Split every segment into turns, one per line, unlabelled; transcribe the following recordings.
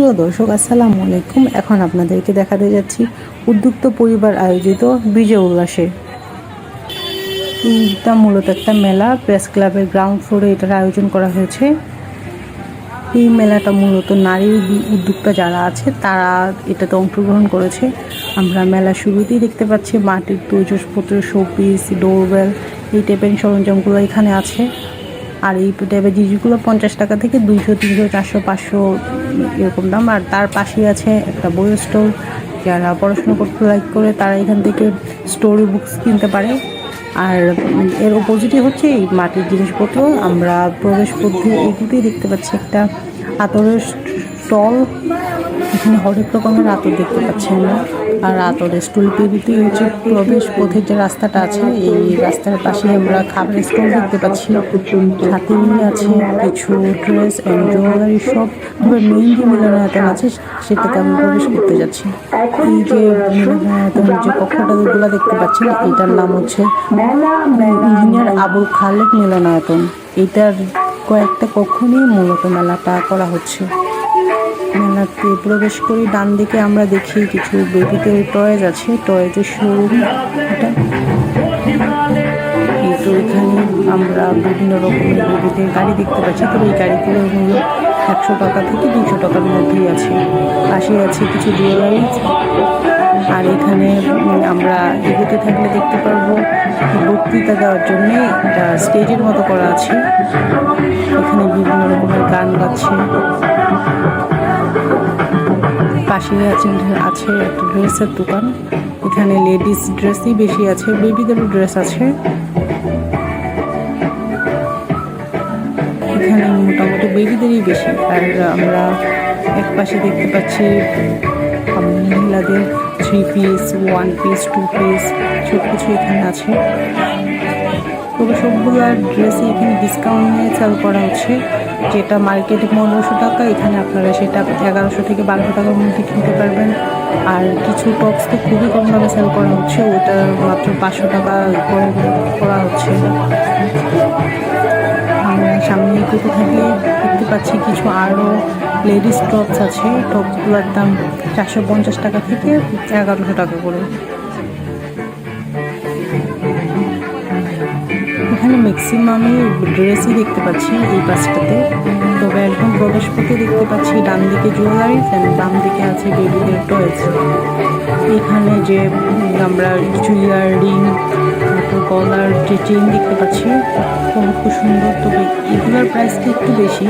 প্রিয় দর্শক, আসসালামু আলাইকুম। এখন আপনাদেরকে দেখাতে যাচ্ছি উদ্যুক্ত পরিবার আয়োজিত বিজয় উল্লাসে। এইটা মূলত একটা মেলা, প্রেস ক্লাবের গ্রাউন্ড ফ্লোরে এটার আয়োজন করা হয়েছে। এই মেলাটা মূলত নারী উদ্যোক্তা যারা আছে, তারা এটাতে অংশগ্রহণ করেছে। আমরা মেলা শুরুতেই দেখতে পাচ্ছি মাটির তৈজসপত্র শোপিস, ডোরবেল, এই টাইপের সরঞ্জামগুলো এখানে আছে। আর এই টাইপের জিনিসগুলো পঞ্চাশ টাকা থেকে দুইশো, তিনশো, চারশো, পাঁচশো এরকম দাম। আর তার পাশেই আছে একটা বইয়ের স্টোর। যারা পড়াশোনা করতে লাইক করে, তারা এখান থেকে স্টোরি বুকস কিনতে পারে। আর এর অপোজিটে হচ্ছে এই মাটির জিনিসপত্র। আমরা প্রবেশ পদ্ধতি এইগুলোতেই দেখতে পাচ্ছি। একটা আতরের স্টল। এখানে হরেক রকমের আতর দেখতে পাচ্ছি আমরা আর আতরের স্টল পেরিতে হচ্ছে প্রবেশ পথের যে রাস্তাটা আছে, এই রাস্তার পাশে আমরা খাবারের স্টল দেখতে পাচ্ছি। হাতে আছে কিছু ড্রেস অ্যান্ড জুয়েলারি সব এবার মেইন যে মিলনায়তন আছে, সেটাতে আমরা প্রবেশ করতে যাচ্ছি। এই যে মিলনায়তনের যে কক্ষটাগুলো দেখতে পাচ্ছি এটার নাম হচ্ছে ইঞ্জিনিয়ার আবুল খালেক মিলনায়তন। এটার কয়েকটা কক্ষ নিয়ে মূলত মেলাটা করা হচ্ছে। মেলাতে প্রবেশ করি ডান দিকে আমরা দেখি কিছু বেবিদের টয়েজ আছে টয়েজের শোরুম এটা। তো এখানে আমরা বিভিন্ন রকমের বেবিদের গাড়ি দেখতে পাচ্ছি, তবে এই গাড়িগুলো মূল্য একশো টাকা থেকে দুশো টাকার মধ্যেই আছে। পাশে আছে কিছু জুয়েলারিজ আর এখানে আমরা এগোতে থাকলে দেখতে পারব বক্তৃতা দেওয়ার জন্য একটা স্টেজের মতো করা আছে। এখানে বিভিন্ন রকমের গান গাচ্ছে পাশে আছে আছে একটা ড্রেসের দোকান। এখানে লেডিস ড্রেসই বেশি আছে, বেবিদেরও ড্রেস আছে। এখানে মোটামুটি বেবিদেরই বেশি। আর আমরা এক পাশে দেখতে পাচ্ছি মহিলাদের three piece one piece two piece সব কিছু এখানে আছে। তবে সবগুলো ড্রেসই এখানে ডিসকাউন্ট নিয়ে সেল করা হচ্ছে। যেটা মার্কেটে পনেরোশো টাকা, এখানে আপনারা সেটা এগারোশো থেকে বারোশো টাকার মধ্যে কিনতে পারবেন। আর কিছু টপস তো খুবই কম দামে সেল করা হচ্ছে, ওটা মাত্র পাঁচশো টাকা করে করা হচ্ছে। সামনে এগোতে থাকলে দেখতে পাচ্ছি কিছু আরও লেডিস টপস আছে। টপসগুলোর দাম চারশো পঞ্চাশ টাকা থেকে এগারোশো টাকা করে। এখানে ম্যাক্সিমামই ড্রেসই দেখতে পাচ্ছি এই পাশটাতে। তবে একদম প্রবেশ পথে দেখতে পাচ্ছি ডান দিকে জুয়েলারিস অ্যান্ড বাম দিকে আছে বেবিদের টয়েস এখানে যে আমরা কিছু ইয়াররিং তারপর গলার যে চেন দেখতে পাচ্ছি, খুব সুন্দর। তবে এগুলোর প্রাইসটা একটু বেশি।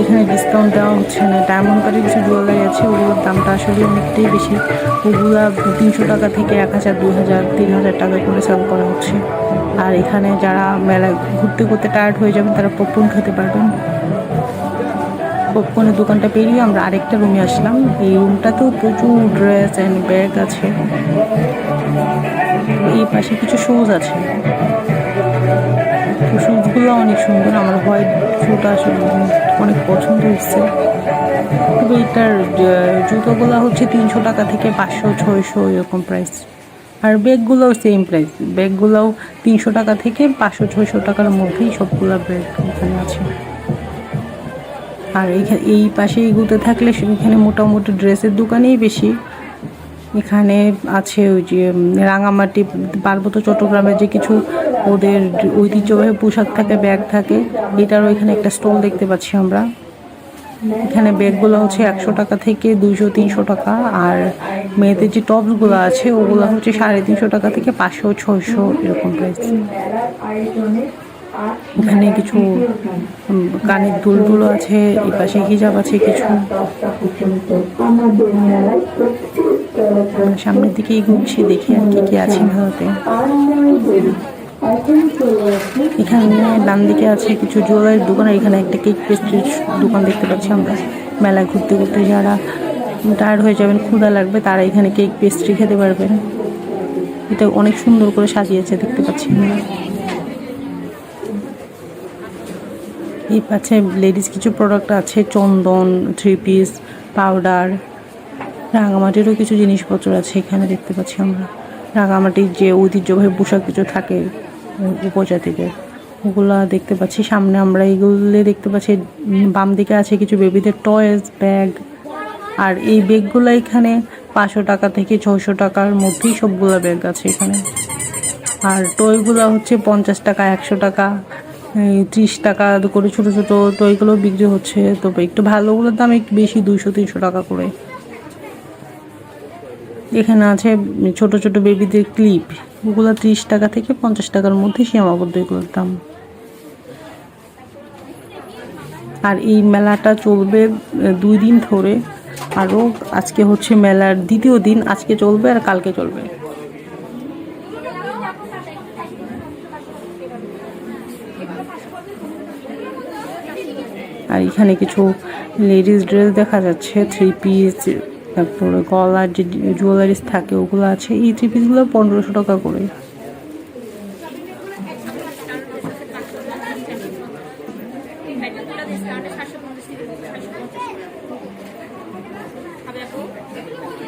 এখানে ডিসকাউন্ট দেওয়া হচ্ছে না। ডায়মন্ড কার্ডের কিছু জুয়েলারি আছে, ওগুলোর দামটা আসলে অনেকটাই বেশি। ওগুলা তিনশো টাকা থেকে এক হাজার, দুই হাজার, তিন হাজার টাকা করে সেল করা হচ্ছে। আর এখানে যারা মেলায় ঘুরতে ঘুরতে টায়ার্ড হয়ে যাবেন, তারা পপকর্ন খেতে পারবেন। পপকর্নের দোকানটা পেরিয়ে আমরা আরেকটা রুমে আসলাম। এই রুমটাতেও প্রচুর ড্রেস অ্যান্ড ব্যাগ আছে। এই পাশে কিছু শুজ আছে। শুজগুলো অনেক সুন্দর। আমার হোয়াইট শুটা আসলে অনেক পছন্দ হচ্ছে তবে এটার জুতোগুলো হচ্ছে তিনশো টাকা থেকে পাঁচশো, ছয়শো এরকম প্রাইস আর ব্যাগগুলোও সেম প্রাইস ব্যাগগুলোও তিনশো টাকা থেকে পাঁচশো, ছয়শো টাকার মধ্যেই সবগুলো ব্যাগ এখানে আছে। আর এইখানে এই পাশে এগুতে থাকলে এখানে মোটামুটি ড্রেসের দোকানেই বেশি। এখানে আছে ওই যে রাঙামাটি, পার্বত্য চট্টগ্রামের যে কিছু ওদের ঐতিহ্যবাহী পোশাক থাকে, ব্যাগ থাকে, এটারও এখানে একটা স্টল দেখতে পাচ্ছি আমরা। এখানে ব্যাগগুলো হচ্ছে একশো টাকা থেকে দুইশো, তিনশো টাকা। আর মেয়েদের যে টপসগুলো আছে, ওগুলো হচ্ছে সাড়ে তিনশো টাকা থেকে পাঁচশো, ছয়শো এরকম প্রাইস এখানে কিছু কানের দুলগুলো আছে এই পাশে হিজাব আছে কিছু। সামনের দিকে এগোচ্ছি, দেখি আর কি কি আছে ভারতে। এখানে ডান দিকে আছে কিছু জুয়েলারির দোকান আর এখানে একটা কেক পেস্ট্রির দোকান দেখতে পাচ্ছি আমরা। মেলায় ঘুরতে ঘুরতে যারা টায়ার্ড হয়ে যাবেন, ক্ষুধা লাগবে, তারা এখানে কেক পেস্ট্রি খেতে পারবেন। এটা অনেক সুন্দর করে সাজিয়েছে, দেখতে পাচ্ছি আমরা। এই পাচ্ছে লেডিস কিছু প্রোডাক্ট আছে, চন্দন থ্রি পিস পাউডার রাঙামাটিরও কিছু জিনিসপত্র আছে এখানে দেখতে পাচ্ছি আমরা। রাঙামাটির যে ঐতিহ্যবাহী পোশাক কিছু থাকে উপজাতিদের ওগুলা দেখতে পাচ্ছি। সামনে আমরা এইগুলো দেখতে পাচ্ছি। বাম দিকে আছে কিছু বেবিদের টয়েস ব্যাগ আর এই ব্যাগগুলো এখানে পাঁচশো টাকা থেকে ছশো টাকার মধ্যেই সবগুলো ব্যাগ আছে এখানে। আর টয়গুলো হচ্ছে পঞ্চাশ টাকা, একশো টাকা ত্রিশ টাকা করে ছোটো ছোটো টয়গুলো বিক্রি হচ্ছে। তবে একটু ভালোগুলোর দাম একটু বেশি, দুইশো, তিনশো টাকা করে। এখানে আছে ছোট ছোট বেবিদের ক্লিপ ওগুলো ত্রিশ টাকা থেকে পঞ্চাশ টাকার মধ্যে সীমাবদ্ধ এগুলোর দাম। আর এই মেলাটা চলবে দুই দিন ধরে। আরও আজকে হচ্ছে মেলার দ্বিতীয় দিন, আজকে চলবে আর কালকে চলবে। আর এখানে কিছু লেডিস ড্রেস দেখা যাচ্ছে থ্রি পিস তারপরে গলার যে জুয়েলারিস থাকে ওগুলো আছে। এই থ্রি পিসগুলো পনেরোশো টাকা করে।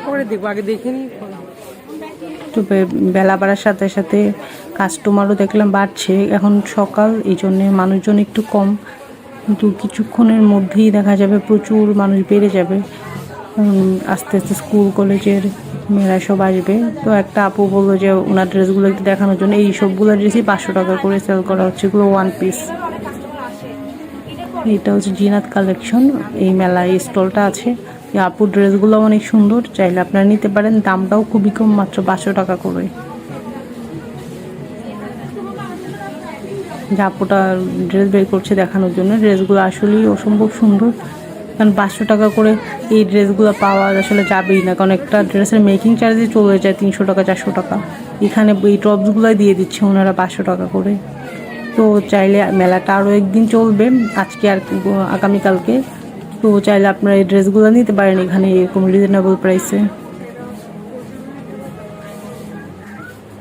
পরে দেখব আগে দেখে নিই।
তবে বেলা বাড়ার সাথে সাথে কাস্টমারও দেখলাম বাড়ছে। এখন সকাল এই জন্যে মানুষজন একটু কম। কিন্তু কিছুক্ষণের মধ্যেই দেখা যাবে প্রচুর মানুষ বেড়ে যাবে। আস্তে আস্তে স্কুল কলেজের মেয়েরা সব আসবে। তো একটা আপু বলল যে, ওনার ড্রেসগুলো একটু দেখানোর জন্য এই সবগুলো ড্রেসই পাঁচশো টাকা করে সেল করা হচ্ছে। এগুলো ওয়ান পিস এটা হচ্ছে জিনাত কালেকশন এই মেলায় স্টলটা আছে। এই আপুর ড্রেসগুলো অনেক সুন্দর। চাইলে আপনারা নিতে পারেন। দামটাও খুবই কম, মাত্র পাঁচশো টাকা করে। যে আপুটা ড্রেস বের করছে দেখানোর জন্য ড্রেসগুলো আসলেই অসম্ভব সুন্দর। কারণ পাঁচশো টাকা করে এই ড্রেসগুলো পাওয়া আসলে যাবেই না। কারণ একটা ড্রেসের মেকিং চার্জই চলে যায় তিনশো টাকা, চারশো টাকা। এখানে এই টপসগুলোই দিয়ে দিচ্ছে ওনারা পাঁচশো টাকা করে। তো চাইলে মেলাটা আরও একদিন চলবে আজকে আর আগামীকালকে। তো চাইলে আপনারা এই ড্রেসগুলো নিতে পারেন এখানে এরকম রিজনেবল প্রাইসে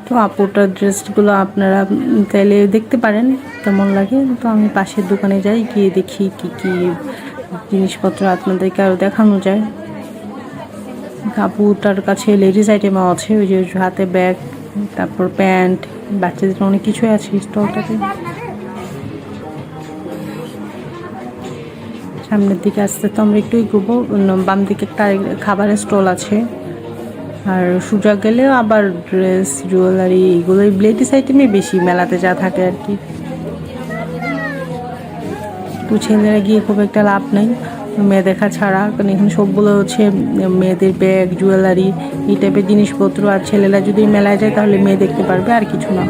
তো আপুটার ড্রেসগুলো আপনারা চাইলে দেখতে পারেন, কেমন লাগে। তো আমি পাশের দোকানে যাই, গিয়ে দেখি কি কি জিনিসপত্র আপনাদেরকে আরও দেখানো যায়। আপুটার কাছে লেডিস আইটেমও আছে, ওই যে হাতে ব্যাগ তারপর প্যান্ট বাচ্চাদের অনেক কিছুই আছে স্টলটাতে সামনের দিকে আসতে তো আমরা একটু এগোবো বাম দিকে একটা খাবারের স্টল আছে। আর সোজা গেলেও আবার ড্রেস জুয়েলারি এগুলোই লেডিস আইটেমই বেশি মেলাতে যা থাকে আর কি। তো ছেলেরা গিয়ে খুব একটা লাভ নাই। মেয়ে দেখা ছাড়া, কারণ এখানে সবগুলো হচ্ছে মেয়েদের ব্যাগ জুয়েলারি এই টাইপের জিনিসপত্র, আর ছেলেরা যদি মেলায় যায় তাহলে মেয়ে দেখতে পারবে, আর কিছু না।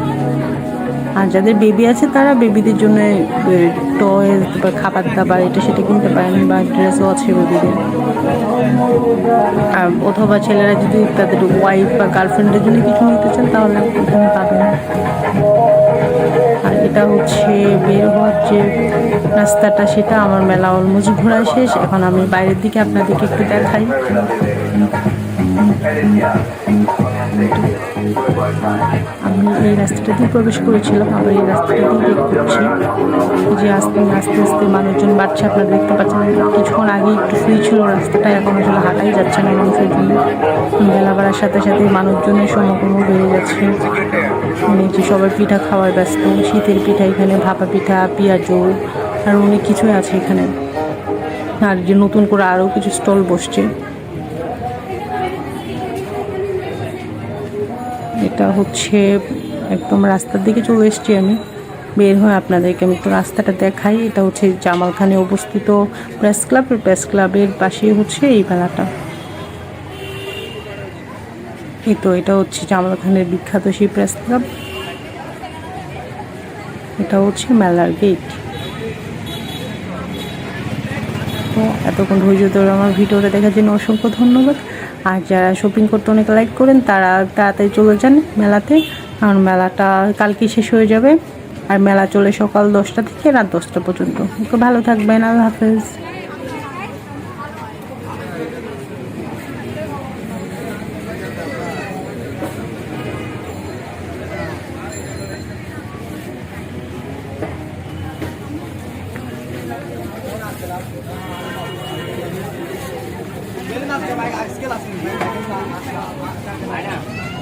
আর যাদের বেবি আছে তারা বেবিদের জন্য টয় বা খাবার দাবার, এটা সেটা কিনতে পারেন, বা ড্রেসও আছে বেবিদের আর অথবা ছেলেরা যদি তাদের ওয়াইফ বা গার্লফ্রেন্ডের জন্য কিছু নিতে চান তাহলে পাবেন। এটা হচ্ছে বের হওয়ার যে রাস্তাটা সেটা আমার মেলা অলমোস্ট ঘোরা শেষ। এখন আমি বাইরের দিকে আপনাদেরকে একটু দেখাই। আমি এই রাস্তাটা দিয়ে প্রবেশ করেছিলাম আবার এই রাস্তাটা দিয়ে বের করছি যে আস্তে আস্তে আস্তে মানুষজন বাড়ছে, আপনারা দেখতে পাচ্ছেন, কিছুক্ষণ আগে একটু ফ্রি ছিল, রাস্তাটা এখন আসলে হাঁটাই যাচ্ছে না মানুষের জন্য বেলা বাড়ার সাথে সাথে মানুষজনের সমাগম বেড়ে যাচ্ছে। মানে যে সবাই পিঠা খাওয়ার ব্যস্ত, শীতের পিঠা এখানে, ভাপা পিঠা পেঁয়াজু আর অনেক কিছুই আছে এখানে। আর যে নতুন করে আরও কিছু স্টল বসছে। এটা হচ্ছে একদম রাস্তার দিকে চলে এসেছি আমি। বের হয়ে আপনাদেরকে আমি একটু রাস্তাটা দেখাই। এটা হচ্ছে জামালখানে অবস্থিত প্রেস ক্লাবের প্রেস ক্লাবের পাশেই হচ্ছে এই মেলাটা। এই তো এটা হচ্ছে জামালখানের বিখ্যাত সেই প্রেস ক্লাব। এটা হচ্ছে মেলার গেট। তো এতক্ষণ ধৈর্য ধরে আমার ভিডিওটা দেখার জন্য অসংখ্য ধন্যবাদ। আর যারা শপিং করতে অনেক লাইক করেন, তারা তাড়াতাড়ি চলে যান মেলাতে। কারণ মেলাটা কালকে শেষ হয়ে যাবে। আর মেলা চলে সকাল দশটা থেকে রাত দশটা পর্যন্ত। ভালো থাকবেন, আল্লাহ হাফেজ।
না